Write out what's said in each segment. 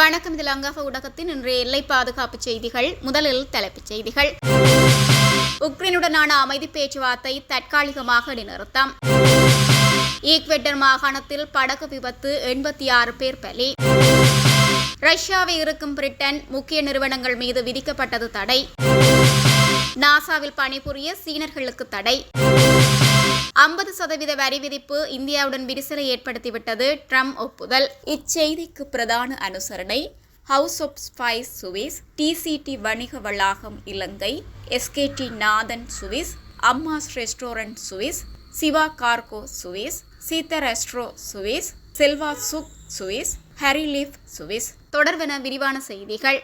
வணக்கம். இது லங்காஃப ஊடகத்தின் இன்றைய எல்லை பாதுகாப்பு செய்திகள் முதலில் தலைப்புச் செய்திகள். உக்ரைனுடனான அமைதி பேச்சுவார்த்தை தற்காலிகமாக இடைநிறுத்தம் ஈக்வெட்டர் மாகாணத்தில் படகு விபத்து எண்பத்தி ஆறு பேர் பலி. ரஷ்யாவை இருக்கும் பிரிட்டன் முக்கிய நிறுவனங்கள் மீது விதிக்கப்பட்டது தடை. நாசாவில் பணிபுரிய சீனர்களுக்கு தடை. ஐம்பது சதவீத வரி விதிப்பு இந்தியாவுடன் விரிசலை ஏற்படுத்திவிட்டது. ட்ரம்ப் ஒப்புதல். இச்செய்திக்கு பிரதான அனுசரணை. House of spice Swiss. DCT வணிக வளாகம் Ilangai. SKD Nathan Swiss. Amma's restaurant Swiss. Siva cargo Swiss. Seetha resto Swiss. Selva சுக் சுவிஸ். ஹரிலீஃப் சுவிஸ். தொடர்வென விரிவான செய்திகள்.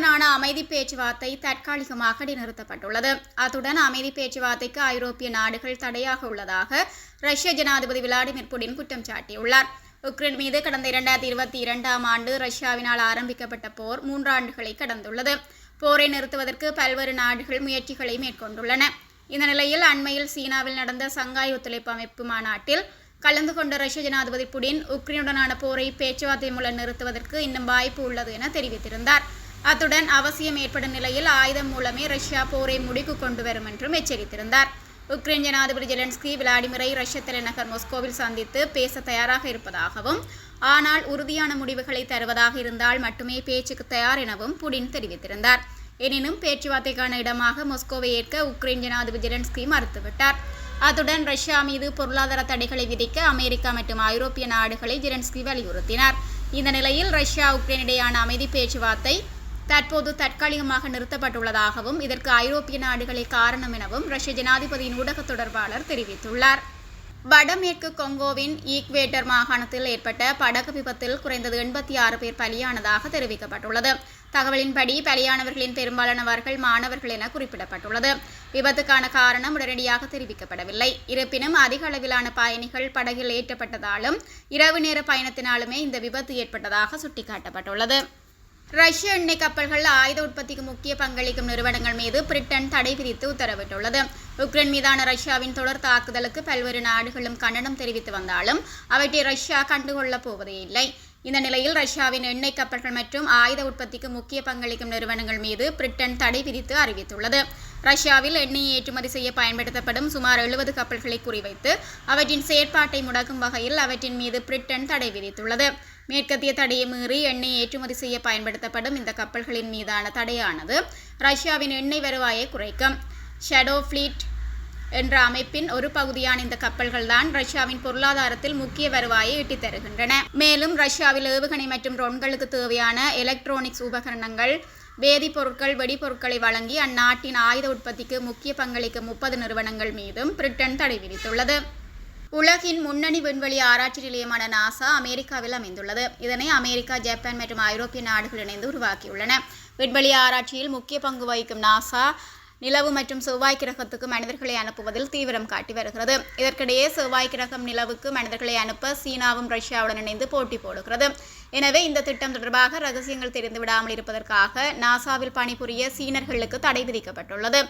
உடனான அமைதி பேச்சுவார்த்தை தற்காலிகமாக நிறுத்தப்பட்டுள்ளது. அத்துடன் அமைதி பேச்சுவார்த்தைக்கு ஐரோப்பிய நாடுகள் தடையாக உள்ளதாக ரஷ்ய ஜனாதிபதி விளாடிமிர் புடின் குற்றம் சாட்டியுள்ளார். உக்ரைன் மீது கடந்த இரண்டாயிரத்தி இருபத்தி இரண்டாம் ஆண்டு ரஷ்யாவினால் ஆரம்பிக்கப்பட்ட போர் மூன்றாண்டுகளை கடந்துள்ளது. போரை நிறுத்துவதற்கு பல்வேறு நாடுகள் முயற்சிகளை மேற்கொண்டுள்ளன. இந்த நிலையில் அண்மையில் சீனாவில் நடந்த சங்காய் ஒத்துழைப்பு அமைப்பு மாநாட்டில் கலந்து கொண்ட ரஷ்ய ஜனாதிபதி புடின் உக்ரைனுடனான போரை பேச்சுவார்த்தை மூலம் நிறுத்துவதற்கு இன்னும் வாய்ப்பு உள்ளது என தெரிவித்திருந்தார். அத்துடன் அவசியம் ஏற்படும் நிலையில் ஆயுதம் மூலமே ரஷ்யா போரை முடிக்கு கொண்டு வரும் என்றும் எச்சரித்திருந்தார். உக்ரைன் ஜனாதிபதி ஜெலன்ஸ்கி விளாடிமிரை ரஷ்ய தலைநகர் மொஸ்கோவில் சந்தித்து பேச தயாராக இருப்பதாகவும் ஆனால் உறுதியான முடிவுகளை தருவதாக இருந்தால் மட்டுமே பேச்சுக்கு தயார் எனவும் புடின் தெரிவித்திருந்தார். எனினும் பேச்சுவார்த்தைக்கான இடமாக மொஸ்கோவை ஏற்க உக்ரைன் ஜனாதிபதி ஜெலன்ஸ்கி மறுத்துவிட்டார். அத்துடன் ரஷ்யா மீது பொருளாதார தடைகளை விதிக்க அமெரிக்கா மற்றும் ஐரோப்பிய நாடுகளை ஜெலன்ஸ்கி வலியுறுத்தினார். இந்த நிலையில் ரஷ்யா உக்ரைன் இடையான அமைதி பேச்சுவார்த்தை தற்போது தற்காலிகமாக நிறுத்தப்பட்டுள்ளதாகவும் இதற்கு ஐரோப்பிய நாடுகளே காரணம் எனவும் ரஷ்ய ஜனாதிபதியின் ஊடக தொடர்பாளர் தெரிவித்துள்ளார். வடமேற்கு கொங்கோவின் ஈக்வேட்டர் மாகாணத்தில் ஏற்பட்ட படகு விபத்தில் குறைந்தது எண்பத்தி ஆறு பேர் பலியானதாக தெரிவிக்கப்பட்டுள்ளது. தகவலின்படி பலியானவர்களின் பெரும்பாலானவர்கள் மாணவர்கள் என குறிப்பிடப்பட்டுள்ளது. விபத்துக்கான காரணம் உடனடியாக தெரிவிக்கப்படவில்லை. இருப்பினும் அதிக அளவிலான பயணிகள் படகில் ஏற்றப்பட்டதாலும் இரவு நேர பயணத்தினாலுமே இந்த விபத்து ஏற்பட்டதாக சுட்டிக்காட்டப்பட்டுள்ளது. ரஷ்ய எண்ணெய் கப்பல்கள் ஆயுத உற்பத்திக்கு முக்கிய பங்களிக்கும் நிறுவனங்கள் மீது பிரிட்டன் தடை விதித்து உத்தரவிட்டுள்ளது. உக்ரைன் மீதான ரஷ்யாவின் தொடர் தாக்குதலுக்கு பல்வேறு நாடுகளும் கண்டனம் தெரிவித்து வந்தாலும் அவற்றை ரஷ்யா கண்டுகொள்ளப் போவதே இல்லை. இந்த நிலையில் ரஷ்யாவின் எண்ணெய் கப்பல்கள் மற்றும் ஆயுத உற்பத்திக்கு முக்கிய பங்களிக்கும் நிறுவனங்கள் மீது பிரிட்டன் தடை விதித்து அறிவித்துள்ளது. ரஷ்யாவில் எண்ணெய் ஏற்றுமதி செய்ய பயன்படுத்தப்படும் சுமார் எழுபது கப்பல்களை குறிவைத்து அவற்றின் செயற்பாட்டை முடக்கும் வகையில் அவற்றின் மீது பிரிட்டன் தடை விதித்துள்ளது. மேற்கத்திய தடையை மீறி எண்ணெய் ஏற்றுமதி செய்ய பயன்படுத்தப்படும் இந்த கப்பல்களின் மீதான தடையானது ரஷ்யாவின் எண்ணெய் வருவாயை குறைக்கும். ஷடோ ஃப்ளீட் என்ற அமைப்பின் ஒரு பகுதியான இந்த கப்பல்கள் தான் ரஷ்யாவின் பொருளாதாரத்தில் முக்கிய வருவாயை ஈட்டித் தருகின்றன. மேலும் ரஷ்யாவில் ஏவுகணை மற்றும் ட்ரோன்களுக்கு தேவையான எலக்ட்ரானிக்ஸ் உபகரணங்கள் வேதிப்பொருட்கள் வெடிபொருட்களை வழங்கி அந்நாட்டின் ஆயுத உற்பத்திக்கு முக்கிய பங்களிக்கும் முப்பது நிறுவனங்கள் மீதும் பிரிட்டன் தடை விதித்துள்ளது. உலகின் முன்னணி விண்வெளி ஆராய்ச்சி நிலையமான நாசா அமெரிக்காவில் அமைந்துள்ளது. இதனை அமெரிக்கா ஜப்பான் மற்றும் ஐரோப்பிய நாடுகள் இணைந்து உருவாக்கியுள்ளன. விண்வெளி ஆராய்ச்சியில் முக்கிய பங்கு வகிக்கும் நாசா நிலவு மற்றும் செவ்வாய் கிரகத்துக்கு மனிதர்களை அனுப்புவதில் தீவிரம் காட்டி வருகிறது. இதற்கிடையே செவ்வாய் கிரகம் நிலவுக்கு மனிதர்களை அனுப்ப சீனாவும் ரஷ்யாவுடன் இணைந்து போட்டி போடுகிறது. எனவே இந்த திட்டம் தொடர்பாக ரகசியங்கள் தெரிந்துவிடாமல் இருப்பதற்காக நாசாவில் பணிபுரிய சீனர்களுக்கு தடை விதிக்கப்பட்டுள்ளது.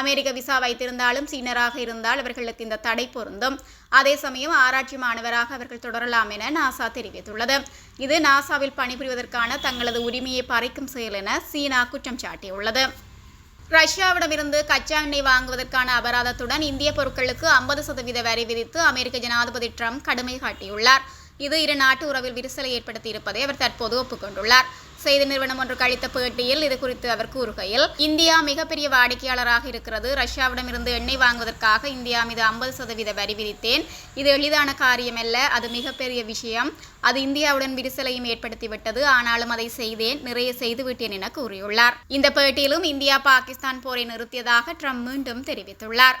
அமெரிக்க விசா வைத்திருந்தாலும் சீனராக இருந்தால் அவர்களுக்கு இந்த தடை பொருந்தும். அதே சமயம் ஆராய்ச்சி மாணவராக அவர்கள் தொடரலாம் என நாசா தெரிவித்துள்ளது. இது நாசாவில் பணிபுரிவதற்கான தங்களது உரிமையை பறிக்கும் செயல் என சீனா குற்றம் சாட்டியுள்ளது. ரஷ்யாவிடமிருந்து கச்சா எண்ணெய் வாங்குவதற்கான அபராதத்துடன் இந்திய பொருட்களுக்கு ஐம்பது சதவீத வரி விதித்து அமெரிக்க ஜனாதிபதி ட்ரம்ப் கடுமை காட்டியுள்ளார். இது இரு நாட்டு உறவில் விரிசலை ஏற்படுத்தி இருப்பதை அவர் தற்போது ஒப்புக்கொண்டுள்ளார். செய்தி நிறுவனம் ஒன்றுக்கு அளித்த பேட்டியில் இது குறித்து அவர் கூறுகையில் இந்தியா மிகப்பெரிய வாடிக்கையாளராக இருக்கிறது. ரஷ்யாவிடமிருந்து எண்ணெய் வாங்குவதற்காக இந்தியா மீது ஐம்பது சதவீத வரி விதித்தேன். இது எளிதான காரியமல்ல. அது மிகப்பெரிய விஷயம். அது இந்தியாவுடன் விரிசலையும் ஏற்படுத்திவிட்டது. ஆனாலும் அதை செய்தேன். நிறைய செய்துவிட்டேன் என கூறியுள்ளார். இந்த பேட்டியிலும் இந்தியா பாகிஸ்தான் போரை நிறுத்தியதாக ட்ரம்ப் மீண்டும் தெரிவித்துள்ளார்.